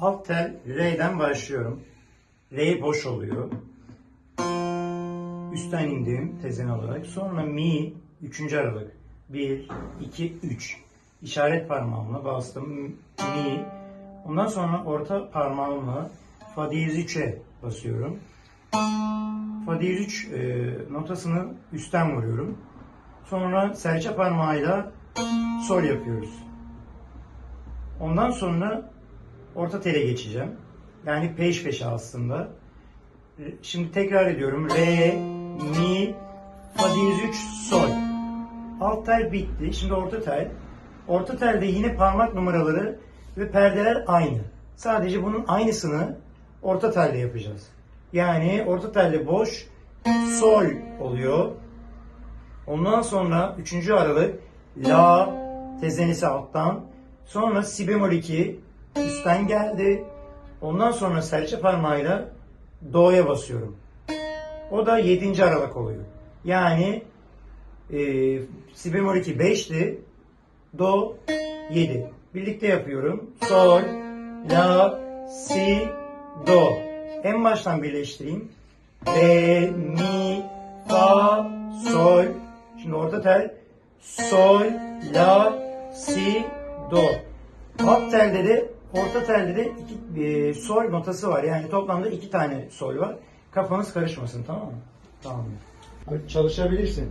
alt tel R'den başlıyorum. R boş oluyor. Üstten indim tezen olarak. Sonra Mi üçüncü aralık. 1, 2, 3. İşaret parmağımla bastım. Mi. Ondan sonra orta parmağımla Fa diyez 3'e basıyorum. Fa diyez 3 e, notasını üstten vuruyorum. Sonra serçe parmağıyla sol yapıyoruz. Ondan sonra orta tele geçeceğim. Yani peş peşe aslında. Şimdi tekrar ediyorum. Re, mi, fa diyez 3, sol. Alt tel bitti. Şimdi orta tel. Orta telde yine parmak numaraları ve perdeler aynı. Sadece bunun aynısını orta telde yapacağız. Yani orta telde boş, sol oluyor. Ondan sonra 3. aralık La tezenisi alttan. Sonra Si bemol 2 üstten geldi. Ondan sonra serçe parmağıyla Do'ya basıyorum. O da 7. aralık oluyor. Yani e, Si bemol 2 5'ti. Do 7. Birlikte yapıyorum. Sol, La, Si, Do. En baştan birleştireyim. Re, Mi, Fa, Sol. Şimdi orta tel. Sol, La, Si, Do. Alt telde de orta telde de iki, e, sol notası var. Yani toplamda iki tane sol var. Kafanız karışmasın tamam mı? Tamam. Çalışabilirsin.